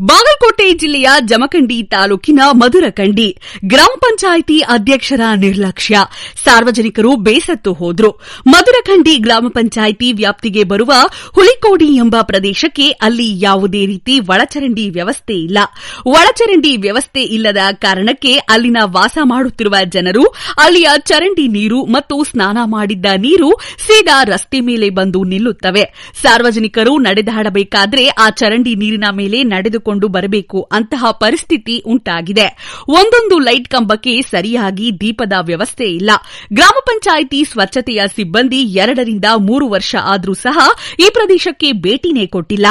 ಬಾಗಲಕೋಟೆ ಜಿಲ್ಲೆಯ ಜಮಖಂಡಿ ತಾಲೂಕಿನ ಮಧುರಕಂಡಿ ಗ್ರಾಮ ಪಂಚಾಯಿತಿ ಅಧ್ಯಕ್ಷರ ನಿರ್ಲಕ್ಷ್ಯ. ಸಾರ್ವಜನಿಕರು ಬೇಸತ್ತು ಹೋದ್ರು. ಮಧುರಖಂಡಿ ಗ್ರಾಮ ಪಂಚಾಯಿತಿ ವ್ಯಾಪ್ತಿಗೆ ಬರುವ ಹುಲಿಕೋಡಿ ಎಂಬ ಪ್ರದೇಶಕ್ಕೆ ಅಲ್ಲಿ ಯಾವುದೇ ರೀತಿ ಒಳಚರಂಡಿ ವ್ಯವಸ್ಥೆ ಇಲ್ಲ. ಒಳಚರಂಡಿ ವ್ಯವಸ್ಥೆ ಇಲ್ಲದ ಕಾರಣಕ್ಕೆ ಅಲ್ಲಿನ ವಾಸ ಮಾಡುತ್ತಿರುವ ಜನರು ಅಲ್ಲಿಯ ಚರಂಡಿ ನೀರು ಮತ್ತು ಸ್ನಾನ ಮಾಡಿದ್ದ ನೀರು ಸೀದಾ ರಸ್ತೆ ಮೇಲೆ ಬಂದು ನಿಲ್ಲುತ್ತವೆ. ಸಾರ್ವಜನಿಕರು ನಡೆದಾಡಬೇಕಾದ್ರೆ ಆ ಚರಂಡಿ ನೀರಿನ ಮೇಲೆ ನಡೆದುಕೊಂಡು ಬರಬೇಕು ಅಂತಹ ಪರಿಸ್ಥಿತಿ ಉಂಟಾಗಿದೆ. ಒಂದೊಂದು ಲೈಟ್ ಕಂಬಕ್ಕೆ ಸರಿಯಾಗಿ ದೀಪದ ವ್ಯವಸ್ಥೆ ಇಲ್ಲ. ಗ್ರಾಮ ಪಂಚಾಯಿತಿ ಸ್ವಚ್ಛತೆಯ ಸಿಬ್ಬಂದಿ ಎರಡರಿಂದ ಮೂರು ವರ್ಷ ಆದರೂ ಸಹ ಈ ಪ್ರದೇಶಕ್ಕೆ ಭೇಟಿನೇ ಕೊಟ್ಟಿಲ್ಲ.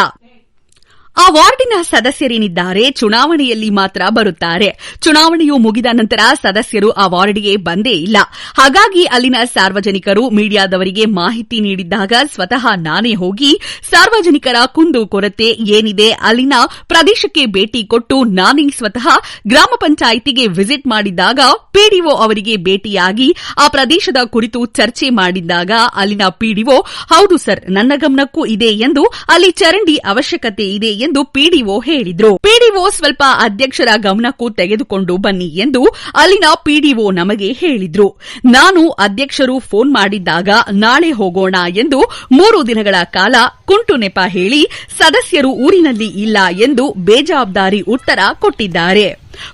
ಆ ವಾರ್ಡಿನ ಸದಸ್ಯರೇನಿದ್ದಾರೆ ಚುನಾವಣೆಯಲ್ಲಿ ಮಾತ್ರ ಬರುತ್ತಾರೆ. ಚುನಾವಣೆಯು ಮುಗಿದ ನಂತರ ಸದಸ್ಯರು ಆ ವಾರ್ಡ್ಗೆ ಬಂದೇ ಇಲ್ಲ. ಹಾಗಾಗಿ ಅಲ್ಲಿನ ಸಾರ್ವಜನಿಕರು ಮೀಡಿಯಾದವರಿಗೆ ಮಾಹಿತಿ ನೀಡಿದ್ದಾಗ ಸ್ವತಃ ನಾನೇ ಹೋಗಿ ಸಾರ್ವಜನಿಕರ ಕುಂದು ಕೊರತೆ ಏನಿದೆ ಅಲ್ಲಿನ ಪ್ರದೇಶಕ್ಕೆ ಭೇಟಿ ಕೊಟ್ಟು ನಾನೇ ಸ್ವತಃ ಗ್ರಾಮ ಪಂಚಾಯಿತಿಗೆ ವಿಸಿಟ್ ಮಾಡಿದ್ದಾಗ ಪಿಡಿಒ ಅವರಿಗೆ ಭೇಟಿಯಾಗಿ ಆ ಪ್ರದೇಶದ ಕುರಿತು ಚರ್ಚೆ ಮಾಡಿದ್ದಾಗ ಅಲ್ಲಿನ ಪಿಡಿಒ ಹೌದು ಸರ್, ನನ್ನ ಗಮನಕ್ಕೂ ಇದೆ ಎಂದು ಅಲ್ಲಿ ಚರಂಡಿ ಅವಶ್ಯಕತೆ ಇದೆ ಎಂದು ಪಿಡಿಒ ಹೇಳಿದ್ರು. ಪಿಡಿಒ ಸ್ವಲ್ಪ ಅಧ್ಯಕ್ಷರ ಗಮನಕ್ಕೂ ತೆಗೆದುಕೊಂಡು ಬನ್ನಿ ಎಂದು ಅಲ್ಲಿನ ಪಿಡಿಒ ನಮಗೆ ಹೇಳಿದ್ರು. ನಾನು ಅಧ್ಯಕ್ಷರು ಫೋನ್ ಮಾಡಿದ್ದಾಗ ನಾಳೆ ಹೋಗೋಣ ಎಂದು ಮೂರು ದಿನಗಳ ಕಾಲ ಕುಂಟು ನೆಪ ಹೇಳಿ ಸದಸ್ಯರು ಊರಿನಲ್ಲಿ ಇಲ್ಲ ಎಂದು ಬೇಜವಾಬ್ದಾರಿ ಉತ್ತರ ಕೊಟ್ಟಿದ್ದಾರೆ.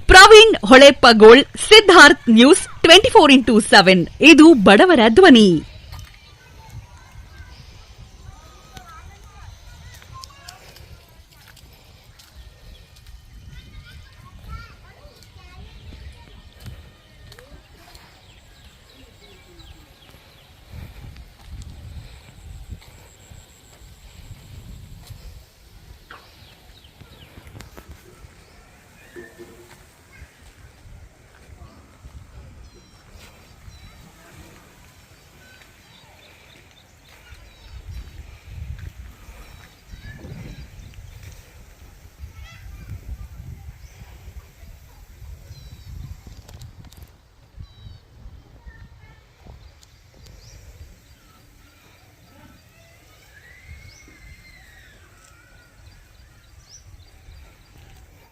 Praveen Holepagol Siddharth news twenty four into seven. ಇದು ಬಡವರ ಧ್ವನಿ.